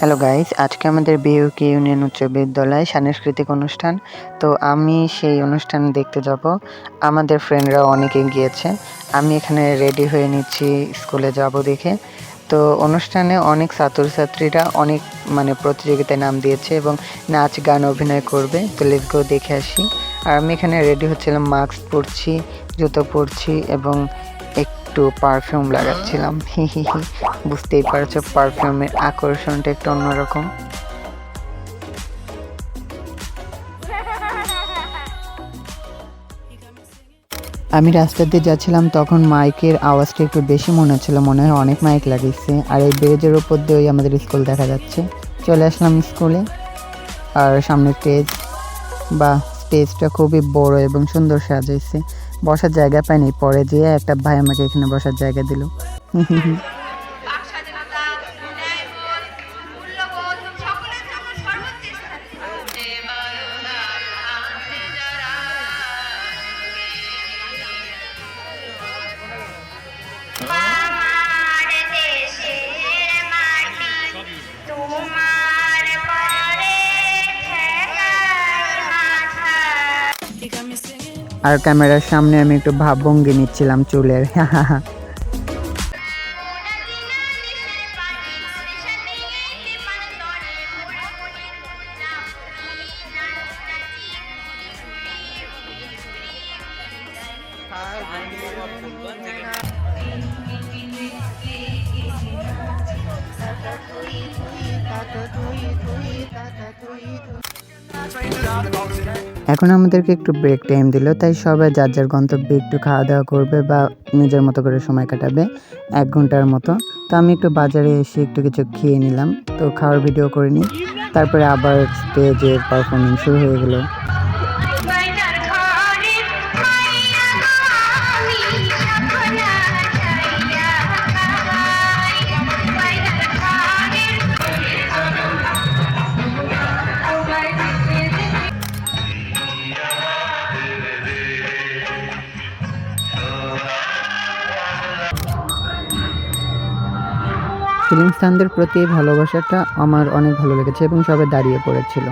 Hello guys আজকে আমাদের বিউকে union উচ্চ বিদ্যালয় সাংস্কৃতিক অনুষ্ঠান। তো আমি সেই অনুষ্ঠান দেখতে যাব। আমাদের ফ্রেন্ডরা অনেকে গিয়েছে আমি এখানে রেডি হয়ে নিচ্ছি স্কুলে যাব দেখে। তো অনুষ্ঠানে অনেক ছাত্রছাত্রীরা অনেক মানে প্রতিযোগিতায় নাম দিয়েছে এবং নাচ, গান, অভিনয় করবে। তো লেটস দেখে আসি। আর আমি এখানে রেডি হচ্ছিলাম। মাস্ক পরছি, জুতো পরছি এবং একটু পারফিউম লাগাচ্ছিলাম। হি হি হি। বুঝতেই পারছ পারফিউমের আকর্ষণটা একটু অন্যরকম। আমি রাস্তা দিয়ে যাচ্ছিলাম, তখন মাইকের আওয়াজটা একটু বেশি মনে হচ্ছিল, মনে হয় অনেক মাইক লাগিয়েছে। আর এই ব্রিজের ওপর দিয়ে ওই আমাদের স্কুল দেখা যাচ্ছে। চলে আসলাম স্কুলে। আর সামনে স্টেজ বা স্টেজটা খুবই বড় এবং সুন্দর সাজাইছে। বসার জায়গা পাইনি, পরে যেয়ে একটা ভাই আমাকে এখানে বসার জায়গা দিল। আর ক্যামেরার সামনে আমি একটু ভাবভঙ্গি নিচ্ছিলাম চুলের এখন আমাদেরকে একটু ব্রেক টাইম দিল, তাই সবাই যার যার গন্তব্যে একটু খাওয়া দাওয়া করবে বা নিজের মতো করে সময় কাটাবে, এক ঘণ্টার মতো। তো আমি একটু বাজারে এসে একটু কিছু খেয়ে নিলাম। তো খাওয়ার ভিডিও করে নিই। তারপরে আবার স্টেজের পারফরমেন্স শুরু হয়ে গেলো। ফিলিং স্থানদের প্রতি এই ভালোবাসাটা আমার অনেক ভালো লেগেছে এবং সবাই দাঁড়িয়ে পড়েছিল।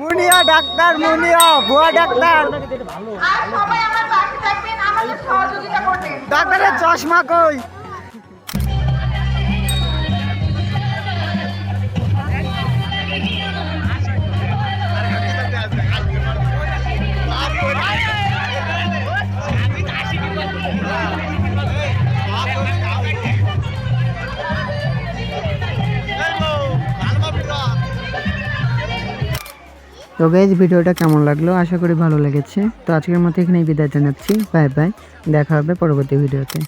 মুনিয়া ডাক্তার মুনিয়া ভুয়া ডাক্তার। আর সবাই আমার পাশে থাকবেন আমাদের সহযোগিতা করবেন। ডাক্তারের চশমা কই? তো গাইজ ভিডিওটা কেমন লাগল? আশা করি ভালো লেগেছে। তো আজকের মতো এখানেই বিদায় জানাচ্ছি। Bye bye. দেখা হবে পরবর্তী ভিডিওতে।